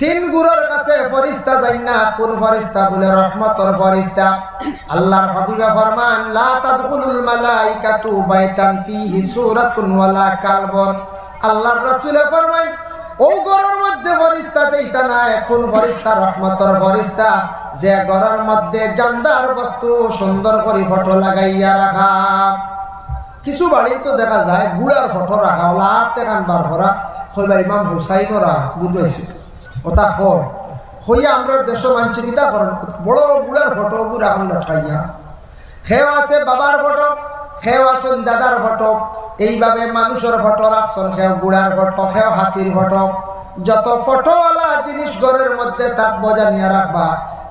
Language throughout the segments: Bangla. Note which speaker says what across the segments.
Speaker 1: তিন গুরুর কাছে ফরিস্তা যাই না কোন ফরিস্তা বলে রহমতর ফরিস্তা? আল্লাহর হাবিবা ফরমান, লা তাদখুলুল মালাইকাতু বাইতান ফিহি সূরাতুন ওয়ালা কালবন। আল্লাহর রাসূলে ফরমান, ও ঘরের মধ্যে ফরিস্তা যেইটা না কোন ফরিস্তা রহমতর ফরিস্তা? যে ঘরের মধ্যে জান্দার বস্তু সুন্দর করে ফটো লাগাইয়া রাখা। কিছু বাড়ির তো দেখা যায়, গুড়ার ফটো রাখা ওলা হাতে কান বার করা হইবা ইমাম হুসাইনরা বুঝাইছে ওটা হয় হইয়া আমরা দেশ মানছি কিতা করেন? বড় গুড়ার ফটো গুড়া এখন লঠাইয়া খেও আছে বাবার ফটো খেও আছেন দাদার ফটো। এইভাবে মানুষের ফটো রাখছেন খেও গুড়ার ফটো খেও হাতির ফটো। যত ফটোওয়ালা জিনিস ঘরের মধ্যে, তাক বজানিয়া রাখবা।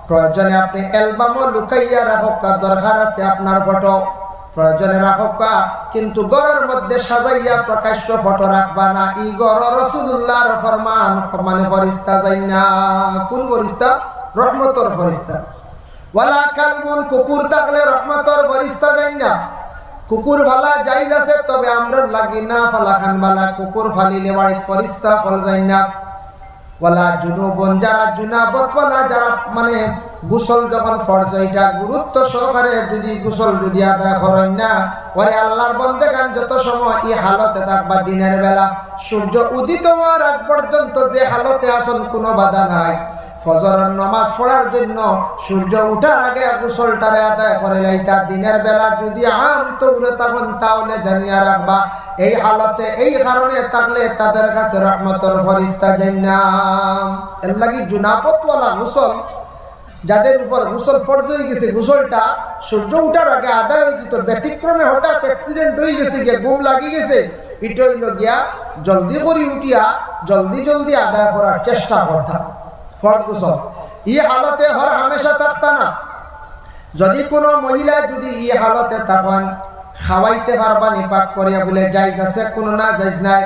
Speaker 1: প্রয়োজনে আপনি অ্যালবামও লুকাইয়া রাখক দরকার আছে আপনার ফটো। প্রয়োজনে রাখবা কিন্তু গড়ের মধ্যে সাজাইয়া প্রকাশ্য ফটো রাখবা না। ই গড় রসুল্লাহর ফরমান। মানে ফরিস্তা যাই না। কোন ফরিস্তা? রহমতর ফরিস্তা। ওয়ালা কালবুন কুকুর থাকলে রহমতর ফরিস্তা যাই না। কুকুর ভালা যাই আছে, তবে আমরা লাগি না ফালা খান বালা। কুকুর ফালিলে বাড়িত ফরিস্তা ফল যাই না। ওয়ালা জুনুবন, যারা জুনাবত ওলা যারা মানে গোসল যখন ফরজ, এটা গুরুত্ব সহকারে যদি গোসল যদি আদায় করেন না, ওরে আল্লাহর বন্ধে গান যত সময় এই হালতে থাকবা দিনের বেলা, সূর্য উদিত হওয়ার আগ পর্যন্ত যে হালতে আসন, কোনো বাধা নাই। ফজরের নমাজ পড়ার জন্য সূর্য উঠার আগে গোসলটারে আদায় করে লাইতা দিনের বেলা যদি আম তৌরে তখন তাহলে জানিয়া রাখবা। এই হালতে, এই কারণে থাকলে তাদের কাছে রহমতর ফরিস্তা জান্নাম। এর লাগি জুনাপতওয়ালা গোসল, যাদের উপর গোসল ফরজ হয়ে গেছে, গোসলটা সূর্য উঠার আগে আদায় হয়ে যেত। ব্যতিক্রমে হঠাৎ অ্যাক্সিডেন্ট হয়ে গেছে, গিয়া ঘুম লাগি গেছে। এটা গিয়া জলদি করে উঠিয়া জলদি জলদি আদায় করার চেষ্টা করতাম। ফরজ গোসল। ই হালতে হর হামেশা থাকতা না। যদি কোনো মহিলা যদি ই হালতে তখন খাওয়াইতে পারবা, নিপাক করিয়া বলে যাইজ আছে, কোনো না যাইজ নাই।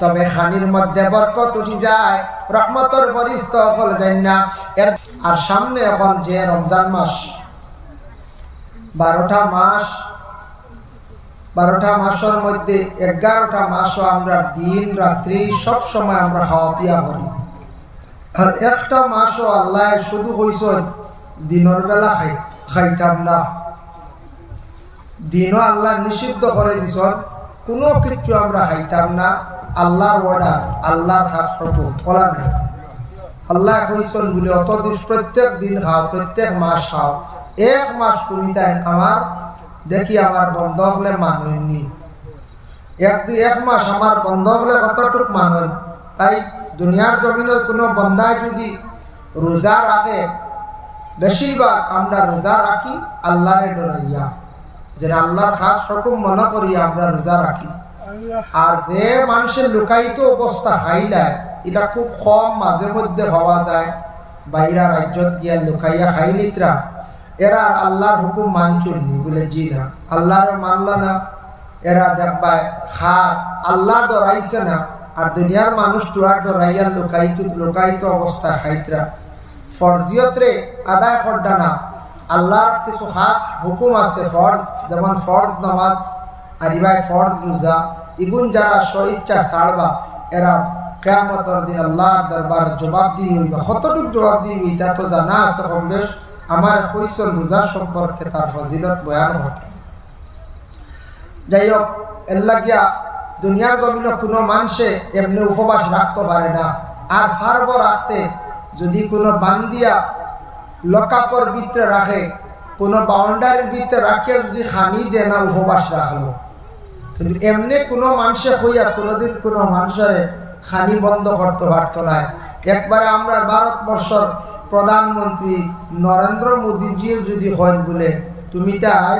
Speaker 1: তবে খানির মধ্যে বরকত উঠি যায়, রহমতর বরিষ্ঠ ফল যায় না এর আর সামনে এখন যে রমজান মাস, বারোটা মাস, বারোটা মাসের মধ্যে এগারোটা মাসও আমরা দিন, রাত্রি সব সময় আমরা খাওয়া পিয়া করি। আর একটা মাসও আল্লাহ শুধু হইস দিনের বেলা খাই, খাইতাম না। দিনও আল্লাহ নিষিদ্ধ করে দিছ কোনো কিছু আমরা খাইতাম না। আল্লাহর অর্ডার আল্লাহর খাস হতো বলা নাই। আল্লাহ কইসন বলে অত দিন প্রত্যেক দিন খাও, প্রত্যেক মাস খাও। এক মাস তুমি তাই আমার দেখি আমার বন্ধ হলে মানুষনি এক এক মাস আমার বন্ধ হলে কতটুক মানুষ তাই দুনিয়ার জমিনে কোনো বন্ধায় যদি রোজা রাখে, বেশিরভাগ আমরা রোজা রাখি আল্লাহরে ডরাইয়া। যে আল্লাহর খাস হুকুম মনে করি আমরা রোজা রাখি। আর যে মানুষের লুকায়িত অবস্থা খাইলায় এটা খুব কম মাঝে মধ্যে হওয়া যায়। বাইরা রাজ্যত গিয়া লুকাইয়া খাইলিতরা, এরা আল্লাহর হুকুম মানচুননি বলে জি না। আল্লাহর মানলা না। এরা দেখবায় খার আল্লাহ ডরাইছে না, আর দুনিয়ার মানুষ তোরা ডরাইয়া লুকাইত লুকায়িত অবস্থা খাইতরা ফরজিয়তরে আদায় করডা না। আল্লাহর কিছু খাস হুকুম আছে ফরজ যেমন ফরজ নামাজ, আর ইবাই ফরজ রোজা ইগুন যারা স্বইচ্ছা ছাড়বা এরা কেয়ামতর দিন আল্লাহর দরবার জবাব দিয়ে হইবা। কতটুক জবাব দিয়ে এটা তো জানা আছে কম বেশ। আমার কৈশল রোজা সম্পর্কে তার ফজিলত বয়ান ঘটে যাই হোক এল্লা গিয়া দুনিয়ার জমিনে কোনো মানুষে এমনি উপবাস রাখতে পারে না। আর পারব রাখতে যদি কোনো বান্দিয়া লকাপর ভিতরে রাখে, কোনো বাউন্ডারির ভিতরে রাখিয়া যদি হানি দেয় না, উপবাস রাখল। কিন্তু এমনি কোনো মানুষে হইয়া কোনোদিন কোনো মানুষের খানি বন্ধ করতে পারতো না। একবারে আমরা ভারতবর্ষর প্রধানমন্ত্রী নরেন্দ্র মোদীজিও যদি হন বলে, তুমি তাই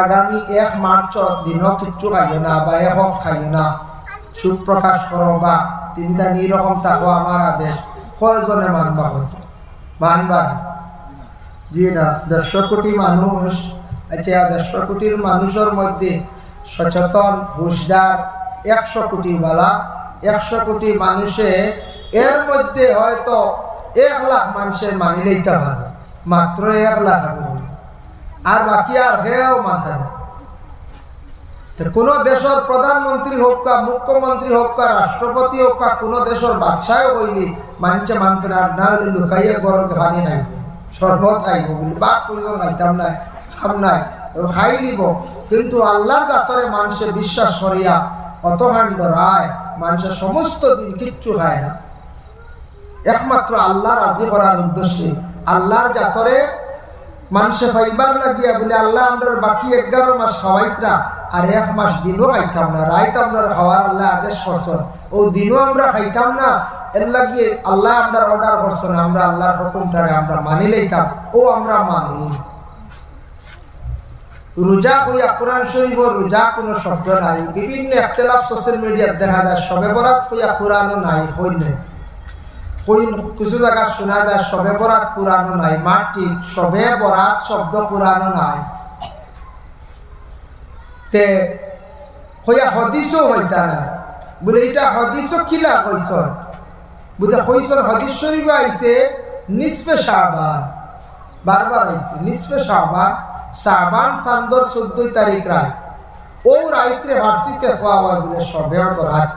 Speaker 1: আগামী এক মার্চ দিনও কিচ্ছু খাইও না বা এক খাইও না। সুখ প্রকাশ করো বা তুমি তা নিরকম থাকো আমার আদেশ। কয়জনে মানবা হতো মানবা জি না, দেড়শো কোটি মানুষ। আচ্ছা দেড়শো কোটির মানুষের মধ্যে সচেতন হুশদার একশো কোটি বালা। একশো কোটি মানুষে এর মধ্যে হয়তো এক লাখ মানুষের মানিলেই তা ভালো মাত্র এক লাখ আর বাকি আর হেও মাথা না। কোনো দেশের প্রধানমন্ত্রী হোক কা মুখ্যমন্ত্রী হোক কা রাষ্ট্রপতি হোক কা কোনো দেশের বাদশাহ কইলি মানছে মানতে না না হলে লুকাইয়ে গরম পানি খাইব শরবত খাইব বলি, বাপ কইজন খাইতাম নাই, খাম নাই। খাই নিব। কিন্তু আল্লাহর গাতরে মানুষে বিশ্বাস করিয়া অতকাণ্ড রায় মানুষের সমস্ত দিন কিচ্ছু খায় না। একমাত্র আল্লাহ রাজি করার উদ্দেশ্যে আল্লাহর জাতরে মানুষে ফাইবার লাগিয়া বলে, আল্লাহ আমরা বাকি এগারো মাস খাওয়াইতরা আর এক মাস দিনও খাইতাম না, রাইত আমরা খাওয়ার আল্লাহ আদেশ করছেন। ও দিনও আমরা খাইতাম না, এর লাগিয়ে আল্লাহ আমরা অর্ডার করছেন, আমরা আল্লাহর হুকুমটারে আমরা মানি লইতাম, ও আমরা মানি। রোজা কইয়া কোরআন শরীফ রোজা কোনো শব্দ নাই, বিভিন্ন একতলাফ সোশ্যাল মিডিয়াত দেখা যায়, সবে বরাত কইয়া কোরআনও নাই, হইলে কিছু জায়গা শোনা যায়, সবে বরাত কোরআনও নাই। ঠিক সবে বরাত শব্দ কোরআনও নাই। হদিসও হইতা না বলে এটা হদিসও কিলা কইসন বুঝে কইসন হদিস শরীফ আইছে, নিসফে শাহবান বারবার আইছে, নিসফে শাহবান শাহবান সান্দর চোদ্দই তারিখ রায় ও রাইত্রে ভার্সিতে হওয়া বলে, সবে বরাত।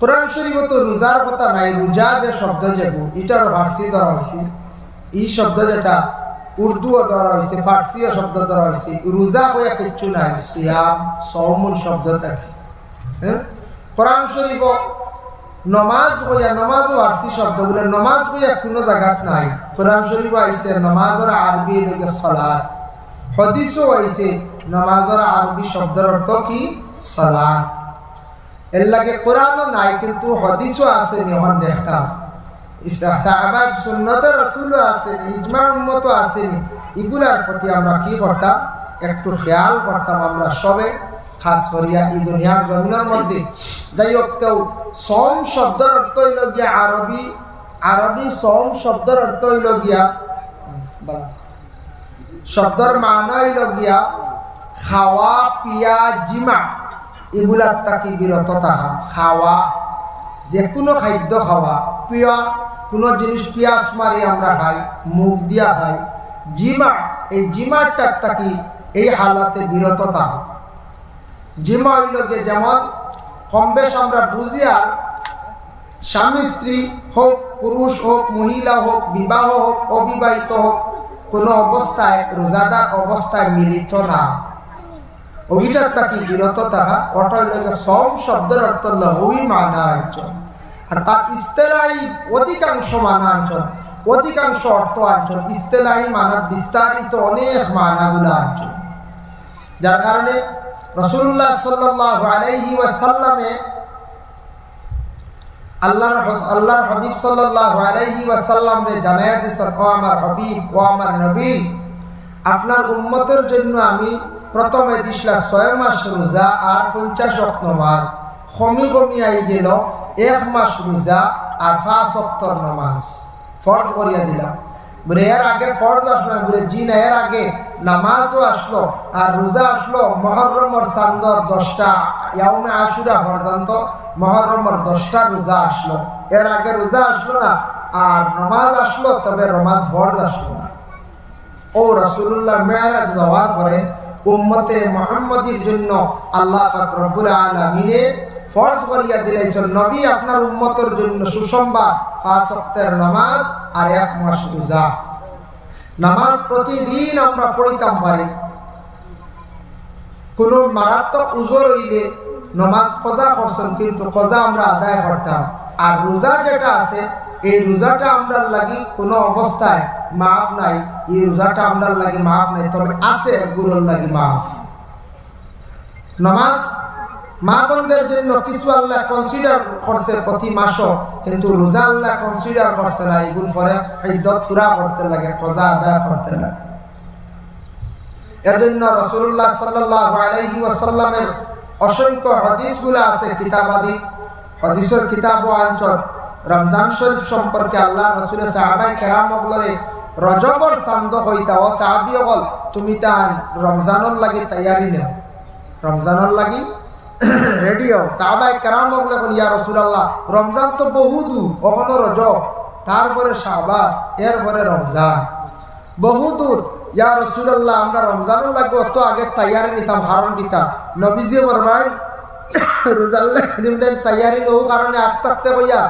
Speaker 1: কোরআন শরীফ তো রোজার কথা নাই, রোজা যে শব্দ যাব এটারও ফার্সি ধরা হয়েছে এই শব্দ যেটা উর্দুও ধরা হয়েছে ফার্সিও শব্দ ধরা হয়েছে রোজা কইয়া কিচ্ছু নাই, সিয়াম সৌমন শব্দ থাকে। হ্যাঁ? কোরআন শরীফ নমাজ কইয়া নমাজও ফার্সি শব্দ বলে, নমাজ কইয়া কোনো জায়গাত নাই। কোরআন শরীফ আইছে, নমাজের আরবি লেগে সলাদ হদিসও আইছে, নমাজের আরবি শব্দের অর্থ কি? সলাদ এর লাগে কোরআনও নাই, কিন্তু হদিসও আছে নিয়মন দেখতাম। সাহাবাগ সুন্নত রসুলও আসেনি ইজমা উন্মত এগুলার প্রতি আমরা কি করতাম? একটু খেয়াল করতাম আমরা সবে, খাস করিয়া এই দুনিয়ার জমিনের মধ্যে। যাই হোক কেউ সম শব্দের অর্থ হইল গিয়া আরবি আরবি সম শব্দের অর্থ হইল গিয়া, শব্দের মানা হইল গিয়া, খাওয়া, পিয়া, জিমা। এগুলার তাকে বিরত থাকা খাওয়া যে কোনো খাদ্য খাওয়া পিয়া, কোনো জিনিস পিয়াস মারি আমরা খাই মুখ দিয়া খাই, জিমা, এই জিমাটার তাকে এই হালাতে বিরত থাকা জিমা হইল যে যেমন কম বেশ আমরা বুঝি স্বামী স্ত্রী হোক পুরুষ হোক মহিলা হোক বিবাহ হোক অবিবাহিত হোক কোনো অবস্থায় রোজাদার অবস্থায় মিলিত না। অভিজাত তাকে বিরত থাকা ওটা হইল সব শব্দের অর্থ লহুই মানা অঞ্চল আর তার ইস্তেলাই অধিকাংশ মানা অঞ্চল অধিকাংশ অর্থ অঞ্চল ইস্তেলাই মানার বিস্তারিত অনেক মানাগুলো অঞ্চল যার কারণে রসুল্লাহ সাল্লাহ আলাইহি ওয়াসাল্লামে আল্লাহর আল্লাহর হাবিব সাল্লাহ আলাইহি ওয়াসাল্লাম রে জানাইয়া দিয়েছেন ও আমার হাবিব, ও আমার নবী, আপনার উম্মতের জন্য আমি প্রথমে দিসলা ছয় মাস রোজা আর পঞ্চাশ অক্ট নমাজ। কমি কমি আই গেল, এক মাস রোজা আর পাঁচ অক্টর নমাজ। ফর্জ করিয়া দিলাম। বলে, এর আগে ফর্জ আসলো বলে, জি না, এর আগে নামাজও আসলো আর রোজা আসলো মহরমর চান্দর দশটা, ইয়াউমে আশুরা পর্যন্ত মহরমর দশটা রোজা আসলো। এর আগে রোজা আসলো না আর নমাজ আসলো, তবে নমাজ ফর্জ আসলো না। ও রসুল্লাহ মেয়ারাজ যাওয়ার পরে উম্মতে মোহাম্মদের জন্য আল্লাহ রব্বুল আলমিনে ফরজ করিয়া দিলাইছেন, নবী আপনার উম্মতের জন্য সুসংবাদ, পাঁচ অক্তের নামাজ আর এক মাস রোজা। নামাজ প্রতিদিন আমরা পড়িতাম পারি। কোনো মারাত্মক উজোর হইলে নমাজ কজা করছেন, কিন্তু কজা আমরা আদায় করতাম। আর রোজা যেটা আছে, এই রোজাটা আমরা লাগি কোনো অবস্থায় মাফ নাই, এই রোজাটা আমরা লাগি মাফ নাই, তবে আছে গুলোর লাগি মাফ। নমাজ মা বোনদের জন্য কিছু আল্লাহ কনসিডার করছে প্রতি কিন্তু রোজা আল্লাহ কনসিডার করছে না পরে ফুরা করতে লাগে, কজা করতে লাগে। এর জন্য রসুল্লাহ সাল্লাহ আছে কিতাবাদি, হদিসের কিতাব ও রমজান শরীফ সম্পর্কে আল্লাহ রসুল সাহাবাই রজবর চান্দ হইতা ও সাহাবি অকল তুমি তান রমজানের লাগি তৈয়ারি নেও। রমজানের লাগি রেডি হও সাহাবাই কেরাম বলে ইয়া রসুল আল্লাহ রমজান তো বহু দূর কখনো রজব তারপরে শাহবাদ এরপরে রমজান বহুদূর ইয়া রসুল্লাহ আমরা রমজানুর লাগবে অত আগে তৈয়ারি নিতাম কারণ কিতা নবীজি বরবাই রোজাল্লাহ তৈয়ারি নৌ কারণে আগ থাকতে কইয়া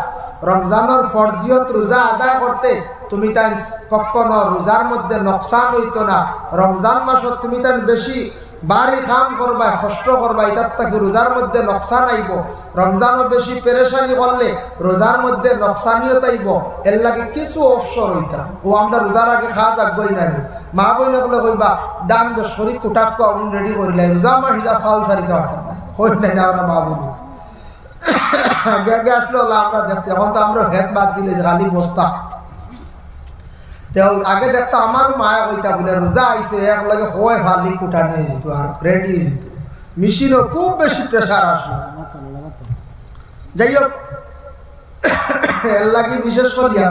Speaker 1: রমজানের ফরজিয়ত রোজা আদায় করতে তুমি তাই কখনো রোজার মধ্যে নকশান হইতো না। রমজান মাসত তুমি তাই বেশি বাড়ি কাম করবা, কষ্ট করবা এটার থাকি রোজার মধ্যে নকশান আইব রমজানও বেশি পেরেশানি করলে রোজার মধ্যে নকশানিও তাইব। এর লাগে কিছু অবসর হইতা। ও, আমরা রোজার আগে খাওয়া যাকবই না মা বই বলে কইবা, ডান শরীর কুটাক আগুন রেডি করিলাই রোজা মাস হিজা চাউল সারিতে পারতাম না। হই না আমরা মা বলি আসলে আমরা দেখছি। এখন তো আমরা হেদ বাদ দিলে খালি বস্তা। তেও আগে দেখতো আমার মায়া কইতা বলে, রোজা আইসে এক লাগে হয় ভালি কুটা নিয়ে যেত আর রেডি যেত। মেশিনও খুব বেশি প্রেশার আসলো। যাই হোক এর লাগি বিশেষ করিয়া,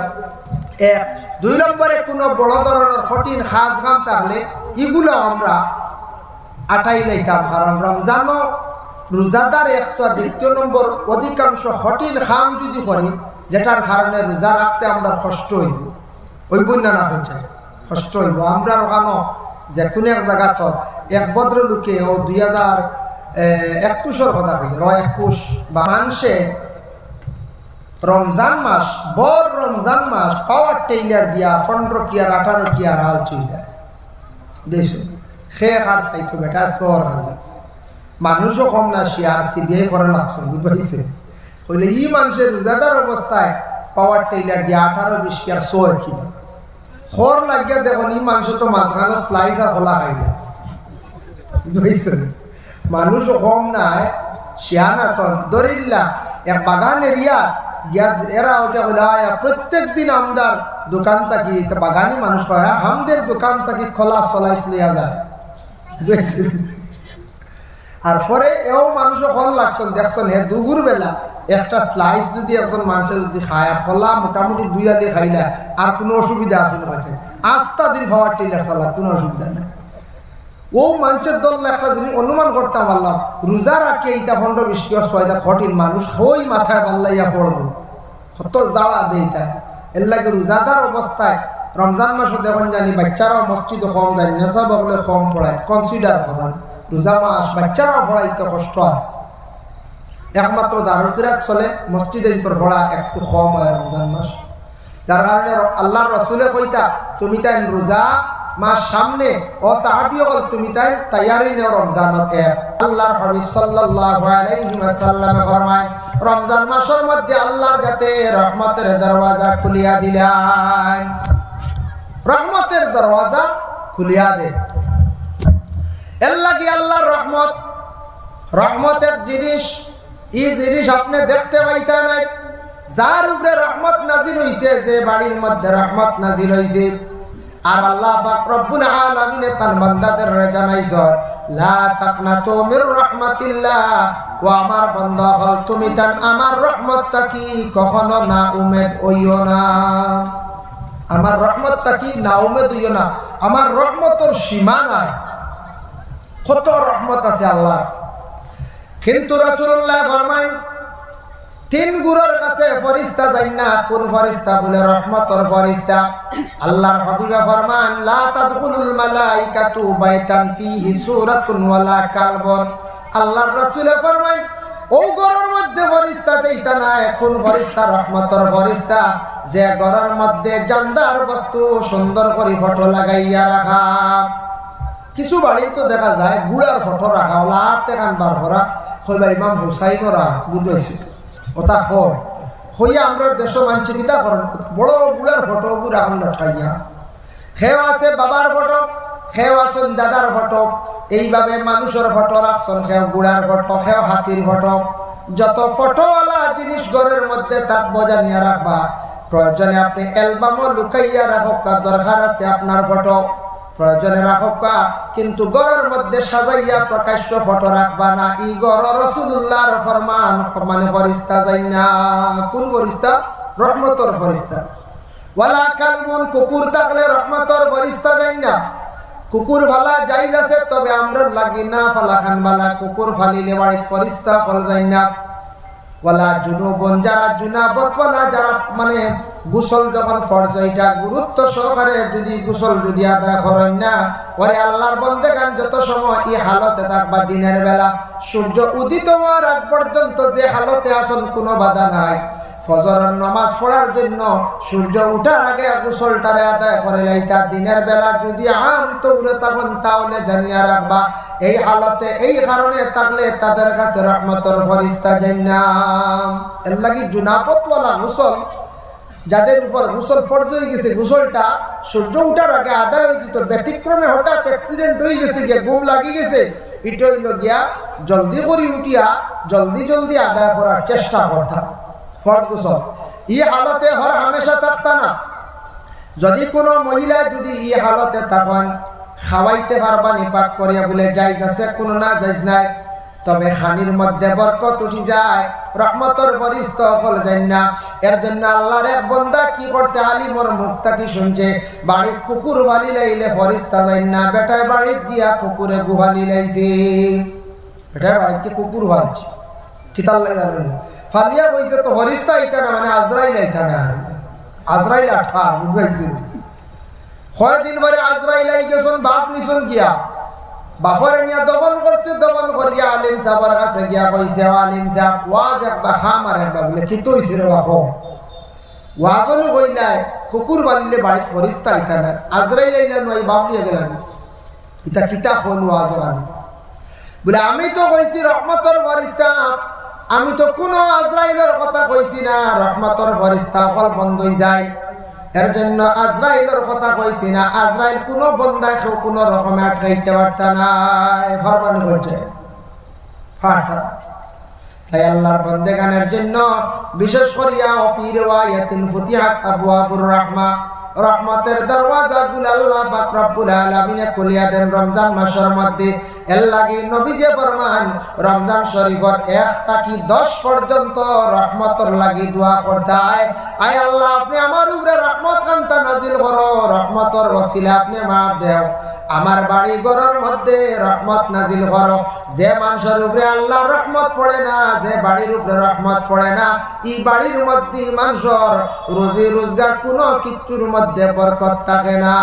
Speaker 1: এক, দুই নম্বরে কোনো বড় ধরনের কঠিন সাজ কাম থাকলে এগুলো আমরা আটাই লাইতাম, কারণ রমজানও রোজাদার একটা দ্বিতীয় নম্বর অধিকাংশ কঠিন খাম যদি করি, যেটার কারণে রোজা রাখতে আমরা কষ্ট হইব। ওই না কষ্ট হইব। আমরা যে কোনো এক জায়গাত এক ভদ্রলোকে ও দুই হাজার একুশের কথা কই, র একুশ, বা মানুষে রমজান মাস বর রমজান মাস পাওয়ার টেইলার দিয়া পনেরো কিয়ার, আঠারো কিয়ার হাল চইলা দেশ খে আর চাইতো বেটা সর হাল। মানুষও কম না শিয়ার সিবিআই করে লাগছে বুঝতে ই মানুষের রোজাদার অবস্থায় পাওয়ার টেইলার দিয়ে আঠারো, বিশ কিয়ার ছয় কিলো খর লাগিয়া দেখুন ই মাংস তো মাঝখানে স্লাইস আর খোলা খাই না। বুঝছেন? মানুষ কম নাই, শিয়ান আসন দরিল্লা, এক বাগান এরিয়া, গিয়া এরা ওটা বলে প্রত্যেক দিন আমদার দোকান থাকি। বাগানি মানুষ কয় আমাদের দোকান থাকি খোলা চলাইস লিয়া যায়। বুঝছেন? আর পরে এও মানুষ ফল লাগছেন, দেখছেন হে দুপুর বেলা একটা স্লাইস যদি একজন মানুষের যদি খায় ফলা মোটামুটি দুই আলি খাইলা আর কোনো অসুবিধা আছে না পাচ্ছে আস্তা দিন খাওয়ার টেলার চালা, কোনো অসুবিধা নেই। ও মানুষের দল একটা জিনিস অনুমান করতাম পারলাম রোজা রাখে এইটা ফন্ড বৃষ্টি ছয়টা কঠিন মানুষ, হই মাথায় পাল্লাইয়া পড়ব। কত জ্বালা দেয় তাই এর লাগে রোজাদার অবস্থায় রমজান মাসও দেখুন জানি বাচ্চারাও মসজিদও কম যায়, নেশা বগলে কম পড়ায় কনসিডার করেন। রোজা মাস বাচ্চারাও পড়াইতে কষ্ট আছে। একমাত্র দারুল কিরাত চলে মসজিদের তোর পড়া একটু কম হয় রমজান মাস। যার কারণে আল্লাহর রসুলে কইতা, তুমি তাই রোজা মাস সামনে, ও সাহাবি হল তুমি তাই তৈয়ারি নেও রমজানত আল্লাহর হাবিব ফরমায়, রমজান মাসের মধ্যে আল্লাহর যাতে রহমতের দরওয়াজা খুলিয়া দিলেন। রহমতের দরওয়াজা খুলিয়া দে। এর লাগি আল্লাহর রহমত। রহমত এক জিনিস এই জিনিস আপনি দেখতে পাইতা নাই। যার উপরে রহমত নাজিল হইছে, যে বাড়ির মধ্যে রহমত নাজিল হইছে। আর আল্লাহ পাক রব্বুল আলামিনে তার বান্দাদের জানাইছ লা তাকনাতু মির রাহমাতিল্লাহ। ও আমার বান্দা হল তুমি তান আমার রহমত তাকি কখনো না উমেদ হইও না? আমার রহমত তাকি না উমেদ হইও না? আমার রহমতর সীমা নাই। কত রহমত আছে আল্লাহ কিন্তু রসুল্লাহ ফরমাইন তিন গুরুর কাছে ফরিস্তা যাই না, কোন ফরিস্তা বলে রহমতর ফরিস্তা। আল্লাহর হাবিবা ফরমান, লা তাদখুলুল মালাইকাতু বাইতান ফিহি সূরাতুন ওয়ালা কালবন। আল্লাহর রাসূলে ফরমান ও ঘরের মধ্যে ফরিস্তা দেইতা না কোন ফরিস্তা রহমতর ফরিস্তা? যে ঘরের মধ্যে জান্দার বস্তু সুন্দর করে ফটো লাগাইয়া রাখা। কিছু বাড়ির তো দেখা যায় গুড়ার ফটো রাখা ওলা হাতে কান বার করা হইবা ইমাম হুসাইনরা বুঝাইছি ওটা হয় হইয়া আমরা দেশ মানছি কিতা করেন বড় গুড়ার ফটো গুড়া এখন লঠাইয়া খেও আছে বাবার ফটো খেও আছেন দাদার ফটো এইভাবে মানুষের ফটো রাখছেন খেও গুড়ার ফটো খেও হাতির ফটো যত ফটোওয়ালা জিনিস ঘরের মধ্যে থাকব জানিয়া রাখবা প্রয়োজনে আপনি অ্যালবামও লুকাইয়া রাখক দরকার আছে আপনার ফটো প্রয়োজনে রাখবা কিন্তু গড়ের মধ্যে সাজাইয়া প্রকাশ্য ফটো রাখবা না। ই গড় রসুল্লাহর ফরমান। মানে ফরিস্তা যাই না। কোন ফরিস্তা? রহমতর ফরিস্তা। ওয়ালা কালমন, কুকুর থাকলে রহমতর ফরিস্তা যাই না। কুকুর ভালা যাইজ আছে, তবে আমরা লাগি না, ফালা খান বালা। কুকুর ফালিলে বাড়িত ফরিস্তা ফল যাই না। ওয়ালা জুনুবন, যারা জুনাবত, ওয়ালা যারা মানে গুসল যখন ফরজ, এটা গুরুত্ব সহকারে যদি গুসল যদি আদায় করেন না, ওরে আল্লাহর বন্ধে গান যত সময় এই হালতে থাকবা দিনের বেলা, সূর্য উদিত হওয়ার আগ পর্যন্ত যে হালতে আসন কোনো বাধা নাই। ফজরের নমাজ পড়ার জন্য সূর্য উঠার আগে গোসলটারে আদায় করে লাইতা দিনের বেলা যদি আম তৌরে তখন তাহলে জানিয়া রাখবা, এই হালতে, এই কারণে থাকলে তাদের কাছে রহমতর ফরিস্তা জান্নাম। এর লাগি জুনাপতওয়ালা গোসল, যাদের উপর গোসল ফর্জ হয়ে গেছে, গোসলটা সূর্য উঠার আগে আদায় হয়ে যেত, ব্যতিক্রমে হঠাৎ অ্যাক্সিডেন্ট হয়ে গেছে, গিয়া ঘুম লাগি গেছে এটা গিয়া জলদি করে উঠিয়া জলদি জলদি আদায় করার চেষ্টা করতাম। ফরজ গোসল। ই হালতে হর হামেশা থাকতা না। যদি কোনো মহিলা যদি ই হালতে তখন খাওয়াইতে পারবা, নিপাক করিয়া বলে যাইজ আছে, কোনো না যাইজ নাই। তবে খানির মধ্যে বরকত উঠি যায়, রহমতর ফরিস্ত ফল যায় না এর জন্য আল্লাহর এক বন্দা কি করছে, আলিমর মুক্তা কি শুনছে? বাড়িত কুকুর বালি লাইলে ফরিস্তা যায় না বেটায় বাড়িত গিয়া কুকুরে গুহালি লাইছে। বেটায় বাড়িতে কুকুর হালছে কিতাল লাগে জানেন? ফালিয়া কইছে, তো ফরিস্তা আইতা না? মানে আজরাইল আইতা না আজরাইল আঠা বুঝবাইছিল কয়দিন পরে আজরাইল আই গেছন, বাপ নিছন গিয়া। বাপরে নিয়া দমন করছে দমন করিয়া আলিম সাহেবের কাছে গিয়া কইছে আলিম সাহেব, ওয়াজ একবার খাম আর একবার। বলে, কি তো হইছে রে বাপ? ওয়াজনু কইলাই, কুকুর বালিলে বাড়িত ফরিস্তা আইতা না। আজরাইল আইলা নয় বাপ নিয়ে গেলাম। ইতা কিতা কোন ওয়াজ বলে, আমি তো কইছি, রহমতর ফরিস্তা আমি তো কোনো আজরাইলের কথা কইছি না, রহমতর ফরিস্তা ফল বন্ধ হয়ে যায়। এর জন্য আজরাইলের কথা কইছি না, আজরাইল কোনো বন্দা কেউ কোনো রকমে আটকাইতে পারতা না। তাই আল্লাহর বন্দেগানের জন্য বিশেষ করিয়া অফির ওয়ায়াতিন ফুতিহাত আবওয়াবুর রাহমা। রহমতের দরওয়াজা গুল আল্লাহ খুলিয়া দেন রমজান মাসের মধ্যে। এর লাগি নবী যে ফরমান রমজান শরীফর এক তাকি দশ পর্যন্ত রহমতর লাগি দোয়া করতায় আয় আল্লাহ, আপনি আমার উপরে রহমত কান্তা নাজিল করো, রহমতর ওসিলে আপনি মাপ দেও। আমার বাড়ি ঘরের মধ্যে রহমত নাজিল করো। যে মানুষের উপরে আল্লাহ রহমত পড়ে না, যে বাড়ির উপরে রহমত পড়ে না, এই বাড়ির মধ্যে মানুষের রোজি রোজগার কোনো কিচ্ছুর মধ্যে বরকত থাকে না।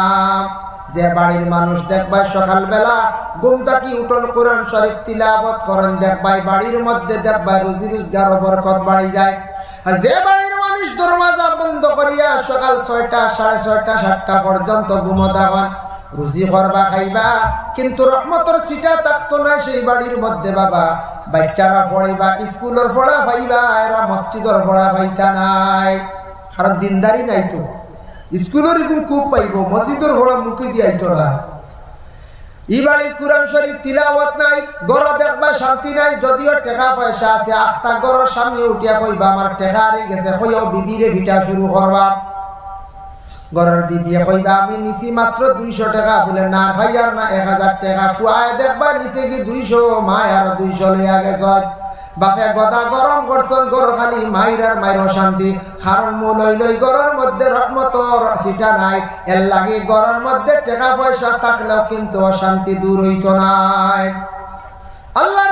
Speaker 1: যে বাড়ির মানুষ দেখবাই সকালবেলা ঘুম থাকি উঠন কোরআন শরীফ তিলাবত করেন, দেখবাই বাড়ির মধ্যে, দেখবাই রুজি রোজগার বরকত বাড়ি যায়। আর যে বাড়ির মানুষ দরওয়াজা বন্ধ করিয়া সকাল ছয়টা, সাড়ে ছয়টা, সাতটা পর্যন্ত ঘুমতা হন রুজি করবা, খাইবা। কিন্তু রহমতর সিটা থাকতো না সেই বাড়ির মধ্যে বাবা। বাচ্চারা পড়িবা, স্কুলের পড়া পাইবা, এরা মসজিদর পড়া পাইতা নাই। কারণ দিনদারি নাই তো। স্কুলের খুব পাইব, মসজিদের পড়া মুখে দিয়াইতো না। ই বাড়ির কোরআন শরীফ তিলাওয়াত নাই গড় দেখবা শান্তি নাই, যদিও টেকা পয়সা আছে। আখতা গড়ের সামনে উঠিয়া কইবা, আমার টেকা হারিয়ে গেছে, কইও বিবিরে ভিটা শুরু করবা। গড়ের বিবিয়ে কইবা, আমি নিছি মাত্র দুইশো টাকা। বলে, না ভাই, আর না এক হাজার টাকা। ফুয়ায় দেখবা নিচে কি দুইশো, মায় আর দুইশো লইয়া গেছ। বাপে গদা গরম করছন, গরো খালি মাইর আর মাইর শান্তি কারণ লই লই গরর মধ্যে রহমতর সিটা নাই। এর লাগে গরর মধ্যে টাকা পয়সা থাকলেও কিন্তু অশান্তি দূর হইতো নাই। আল্লাহর